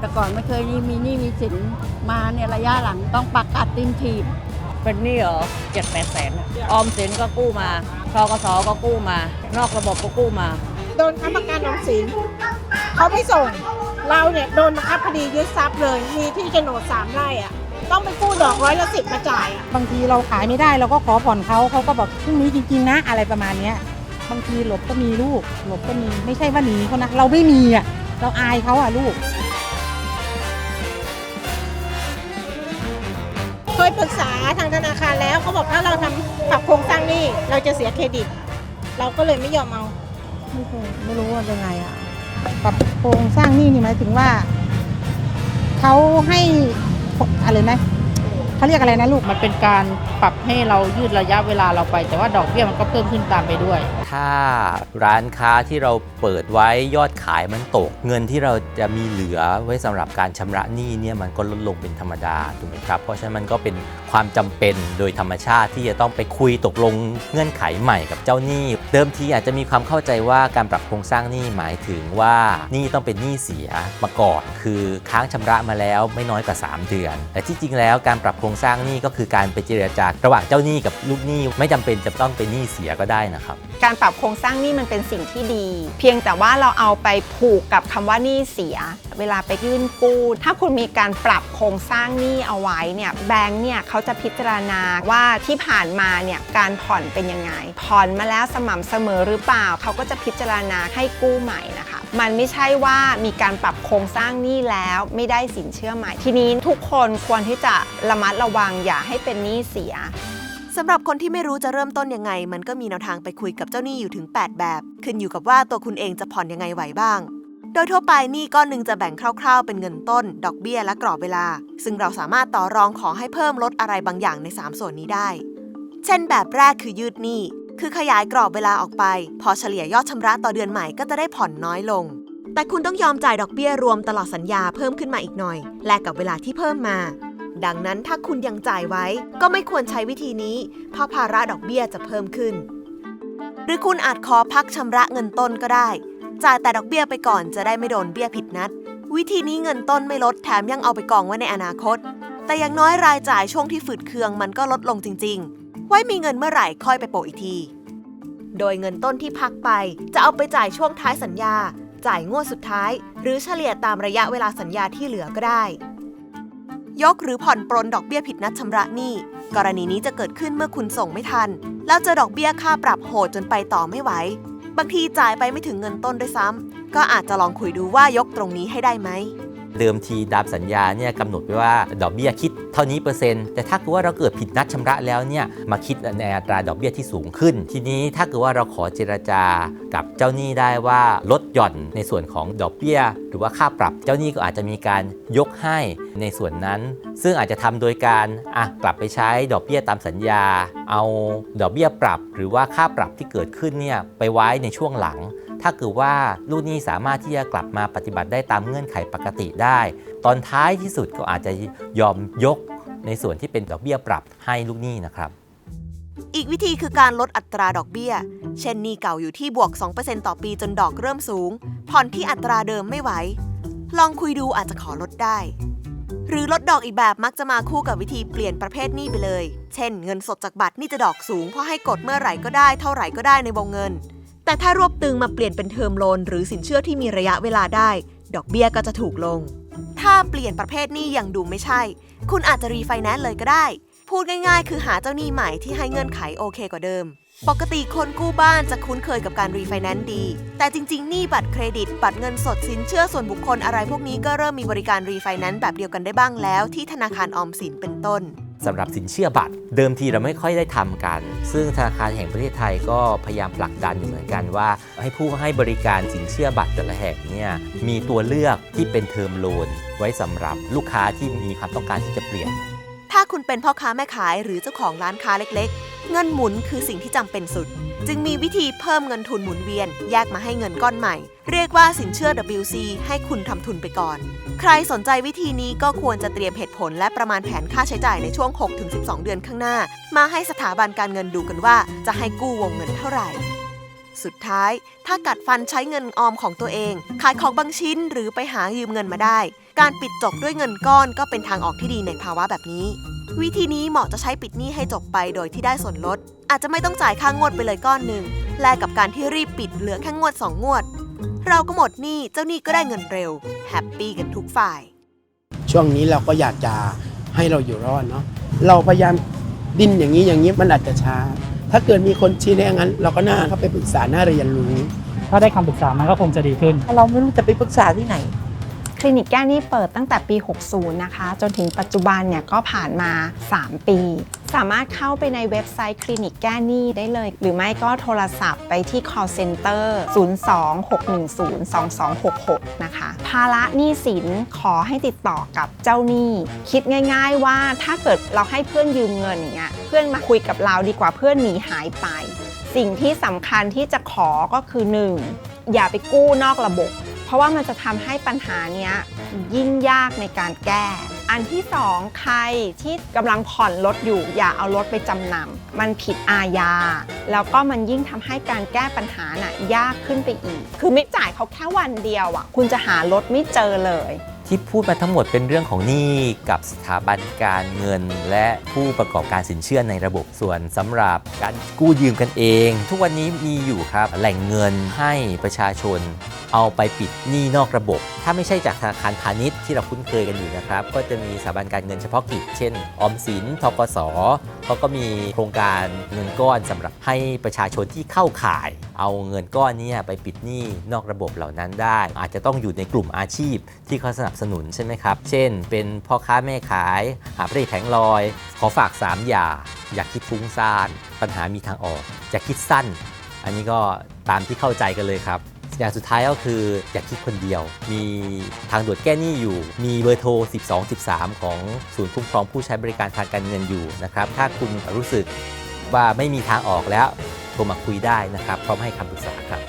แต่ก่อนไม่เคยมีหนี้มีสินมาเนี่ยระยะหลังต้องปักกัดตินถีบเป็นหนี้เหรอเจ็ดแปดแสนอะออมสินก็กู้มาทกสก็กู้มา นอกระบบก็กู้มา โดนค้ำประกันออมสินเขาไม่ส่ง เราเนี่ยโดนบังคับคดียึดทรัพย์เลย มีที่โฉนดสามไร่อะต้องไปกู้ดอกร้อยละสิบมาจ่ายอะบางทีเราขายไม่ได้เราก็ขอผ่อนเขาเขาก็บอกพรุ่งนี้จริงๆนะอะไรประมาณเนี้ยบางทีหลบก็มีลูก หลบก็มีไม่ใช่ว่าหนีเขานะเราไม่มีอะเราอายเขาอะลูก เคยปรึกษาทางธนาคารแล้วเขาบอกถ้าเราทำปรับโครงสร้างหนี้เราจะเสียเครดิต เราก็เลยไม่ยอมเอา ไม่เคยไม่รู้ว่าเป็นไงอะปรับโครงสร้างหนี้นี่หมายถึงว่าเขาให้อะไรนะเขาเรียกอะไรนะลูก มันเป็นการปรับให้เรายืดระยะเวลาเราไป แต่ว่าดอกเบี้ยมันก็เพิ่มขึ้นตามไปด้วย ถ้าร้านค้าที่เราเปิดไว้ยอดขายมันตก เงินที่เราจะมีเหลือไว้สำหรับการชำระหนี้เนี่ยมันก็ลดลงเป็นธรรมดาถูกไหมครับ เพราะฉะนั้นมันก็เป็นความจำเป็นโดยธรรมชาติที่จะต้องไปคุยตกลงเงื่อนไขใหม่กับเจ้าหนี้ เดิมทีอาจจะมีความเข้าใจว่าการปรับโครงสร้างหนี้หมายถึงว่าหนี้ต้องเป็นหนี้เสียมาก่อน คือค้างชำระมาแล้วไม่น้อยกว่า 3 เดือน แต่ที่จริงแล้วการปรับโครงสร้างหนี้ก็คือการไปเจรจาระหว่างเจ้าหนี้กับลูกหนี้ไม่จำเป็นจะต้องเป็นหนี้เสียก็ได้นะครับการปรับโครงสร้างหนี้มันเป็นสิ่งที่ดี เพียงแต่ว่าเราเอาไปผูกกับคำว่าหนี้เสีย เวลาไปยื่นกู้ถ้าคุณมีการปรับโครงสร้างหนี้เอาไว้เนี่ยแบงก์เนี่ยเขาจะพิจารณาว่าที่ผ่านมาเนี่ยการผ่อนเป็นยังไง ผ่อนมาแล้วสม่ำเสมอหรือเปล่าเขาก็จะพิจารณาให้กู้ใหม่นะคะ มันไม่ใช่ว่ามีการปรับโครงสร้างหนี้แล้วไม่ได้สินเชื่อใหม่ ทีนี้ทุกคนควรที่จะระมัดระวังอย่าให้เป็นหนี้เสีย สำหรับคนที่ไม่รู้จะเริ่มต้นยังไง มันก็มีแนวทางไปคุยกับเจ้าหนี้อยู่ถึง 8 แบบ ขึ้นอยู่กับว่าตัวคุณเองจะผ่อนยังไงไหวบ้าง โดยทั่วไปหนี้ก้อนหนึ่งจะแบ่งคร่าวๆ เป็นเงินต้น ดอกเบี้ยและกรอบเวลา ซึ่งเราสามารถต่อรองขอให้เพิ่มลดอะไรบางอย่างใน 3 ส่วนนี้ได้ เช่น แบบแรกคือยืดหนี้คือขยายกรอบเวลาออกไป พอเฉลี่ยยอดชำระต่อเดือนใหม่ก็จะได้ผ่อนน้อยลง แต่คุณต้องยอมจ่ายดอกเบี้ยรวมตลอดสัญญาเพิ่มขึ้นมาอีกหน่อย แลกกับเวลาที่เพิ่มมา ดังนั้นถ้าคุณยังจ่ายไว้ ก็ไม่ควรใช้วิธีนี้ เพราะภาระดอกเบี้ยจะเพิ่มขึ้น หรือคุณอาจขอพักชำระเงินต้นก็ได้ จ่ายแต่ดอกเบี้ยไปก่อนจะได้ไม่โดนเบี้ยผิดนัด วิธีนี้เงินต้นไม่ลดแถมยังเอาไปกองไว้ในอนาคต แต่อย่างน้อยรายจ่ายช่วงที่ฝืดเคืองมันก็ลดลงจริง ๆ ไว้มีเงินเมื่อไหร่ค่อยไปโปะอีกที โดยเงินต้นที่พักไปจะเอาไปจ่ายช่วงท้ายสัญญา จ่ายงวดสุดท้าย หรือเฉลี่ยตามระยะเวลาสัญญาที่เหลือก็ได้ ยกหรือผ่อนปรนดอกเบี้ยผิดนัดชำระหนี้ กรณีนี้จะเกิดขึ้นเมื่อคุณส่งไม่ทัน แล้วเจอดอกเบี้ยค่าปรับโหดจนไปต่อไม่ไหว บางทีจ่ายไปไม่ถึงเงินต้นด้วยซ้ำก็อาจจะลองคุยดูว่ายกตรงนี้ให้ได้ไหม เดิมทีตามสัญญาเนี่ยกำหนดไว้ว่าดอกเบี้ยคิดเท่านี้เปอร์เซ็นต์แต่ถ้าเกิดว่าเราเกิดผิดนัดชำระแล้วเนี่ยมาคิดในอัตราดอกเบี้ยที่สูงขึ้น ทีนี้ถ้าเกิดว่าเราขอเจรจากับเจ้าหนี้ได้ว่าลดหย่อนในส่วนของดอกเบี้ย หรือว่าค่าปรับเจ้าหนี้ก็อาจจะมีการยกให้ในส่วนนั้น ซึ่งอาจจะทำโดยการอะกลับไปใช้ดอกเบี้ยตามสัญญา เอาดอกเบี้ยปรับ หรือว่าค่าปรับที่เกิดขึ้นเนี่ยไปไว้ในช่วงหลัง ถ้าเกิดว่าลูกหนี้สามารถที่จะกลับมาปฏิบัติได้ตามเงื่อนไขปกติได้ ตอนท้ายที่สุดก็อาจจะยอมยกในส่วนที่เป็นดอกเบี้ยปรับให้ลูกหนี้นะครับอีกวิธีคือการลดอัตราดอกเบี้ย เช่นหนี้เก่าอยู่ที่บวก 2%ต่อปีจนดอกเริ่มสูง ผ่อนที่อัตราเดิมไม่ไหว ลองคุยดูอาจจะขอลดได้ หรือลดดอกอีกแบบมักจะมาคู่กับวิธีเปลี่ยนประเภทหนี้ไปเลย เช่น เงินสดจากบัตรนี่จะดอกสูงเพราะให้กดเมื่อไหร่ก็ได้เท่าไหร่ก็ได้ในวงเงิน แต่ถ้ารวบตึงมาเปลี่ยนเป็นเทอมโลน หรือสินเชื่อที่มีระยะเวลาได้ ดอกเบี้ยก็จะถูกลง ถ้าเปลี่ยนประเภทหนี้ยังดูไม่ใช่ คุณอาจจะรีไฟแนนซ์เลยก็ได้ พูดง่ายๆ คือหาเจ้าหนี้ใหม่ที่ให้เงื่อนไขโอเคกว่าเดิม ปกติคนกู้บ้านจะคุ้นเคยกับการรีไฟแนนซ์ดี แต่จริงๆหนี้บัตรเครดิต บัตรเงินสดสินเชื่อส่วนบุคคลอะไรพวกนี้ก็เริ่มมีบริการรีไฟแนนซ์แบบเดียวกันได้บ้างแล้ว ที่ธนาคารออมสินเป็นต้น สำหรับสินเชื่อบัตร เดิมทีเราไม่ค่อยได้ทำกัน ซึ่งธนาคารแห่งประเทศไทยก็พยายามผลักดันอยู่เหมือนกันว่า ให้ผู้ให้บริการสินเชื่อบัตรแต่ละแห่งเนี่ยมีตัวเลือกที่เป็นเทอมโลนไว้สำหรับลูกค้าที่มีความต้องการที่จะเปลี่ยน คุณเป็นพ่อค้าแม่ขายหรือเจ้าของร้านค้าเล็กๆ เงินหมุนคือสิ่งที่จำเป็นสุด จึงมีวิธีเพิ่มเงินทุนหมุนเวียน แยกมาให้เงินก้อนใหม่ เรียกว่าสินเชื่อ WC ให้คุณทำทุนไปก่อน ใครสนใจวิธีนี้ก็ควรจะเตรียมเหตุผลและประมาณแผนค่าใช้จ่ายในช่วง 6-12 เดือนข้างหน้า มาให้สถาบันการเงินดูกันว่า จะให้กู้วงเงินเท่าไหร่สุดท้าย ถ้ากัดฟันใช้เงินออมของตัวเอง ขายของบางชิ้นหรือไปหายืมเงินมาได้ การปิดจบด้วยเงินก้อนก็เป็นทางออกที่ดีในภาวะแบบนี้ วิธีนี้เหมาะจะใช้ปิดหนี้ให้จบไปโดยที่ได้ส่วนลด อาจจะไม่ต้องจ่ายค่างวดไปเลยก้อนหนึ่งแลกกับการที่รีบปิดเหลือแค่งวด 2 งวด เราก็หมดหนี้เจ้าหนี้ก็ได้เงินเร็วแฮปปี้กันทุกฝ่าย ช่วงนี้เราก็อยากจะให้เราอยู่รอดเนาะเราพยายามดิ้นอย่างนี้อย่างนี้มันอาจจะช้า ถ้าเกิดมีคนชี้แนะงั้น เราก็น่าเข้าไปปรึกษาน่าเรียนรู้ ถ้าได้คำปรึกษามันก็คงจะดีขึ้น เราไม่รู้จะไปปรึกษาที่ไหน คลินิกแก้หนี้เปิดตั้งแต่ปี 60 นะคะ จนถึงปัจจุบันเนี่ยก็ผ่านมา 3 ปี สามารถเข้าไปในเว็บไซต์คลินิกแก้หนี้ได้เลย หรือไม่ก็โทรศัพท์ไปที่ call center 026102266 นะคะ ภาระหนี้สินขอให้ติดต่อกับเจ้าหนี้ คิดง่ายๆว่าถ้าเกิดเราให้เพื่อนยืมเงินอย่างเงี้ย เพื่อนมาคุยกับเราดีกว่าเพื่อนหนีหายไป สิ่งที่สำคัญที่จะขอก็คือ 1. อย่าไปกู้นอกระบบ เพราะว่ามันจะทำให้ปัญหาเนี้ยยิ่งยากในการแก้ อันที่สองใครที่กำลังผ่อนรถอยู่อย่าเอารถไปจำนำมันผิดอาญา แล้วก็มันยิ่งทำให้การแก้ปัญหาน่ะยากขึ้นไปอีก คือไม่จ่ายเขาแค่วันเดียวอะ คุณจะหารถไม่เจอเลย ที่พูดมาทั้งหมดเป็นเรื่องของหนี้กับสถาบันการเงิน และผู้ประกอบการสินเชื่อในระบบส่วนสำหรับการกู้ยืมกันเอง ทุกวันนี้มีอยู่ครับแหล่งเงินให้ประชาชนเอาไปปิดหนี้นอกระบบ ถ้าไม่ใช่จากธนาคารพาณิชย์ที่เราคุ้นเคยกันอยู่นะครับ ก็จะมีสถาบันการเงินเฉพาะกิจ เช่น ออมสิน ทกสเขาก็มีโครงการเงินก้อนสำหรับให้ประชาชนที่เข้าข่าย เอาเงินก้อนนี้ไปปิดหนี้นอกระบบเหล่านั้นได้ อาจจะต้องอยู่ในกลุ่มอาชีพที่เขาสนับสนุนใช่ไหมครับ เช่น เป็นพ่อค้าแม่ขาย หาบเร่แผงลอย ขอฝาก 3 อย่า อย่าคิดฟุ้งซ่าน ปัญหามีทางออก อย่าคิดสั้น อันนี้ก็ตามที่เข้าใจกันเลยครับ อย่างสุดท้ายก็คืออย่าคิดคนเดียว มีทางด่วนแก้หนี้อยู่ มีเบอร์โทร 12 13 ของศูนย์คุ้มครองผู้ใช้บริการทางการเงินอยู่นะครับ ถ้าคุณรู้สึกว่าไม่มีทางออกแล้วโทรมาคุยได้นะครับพร้อมให้คำปรึกษาครับ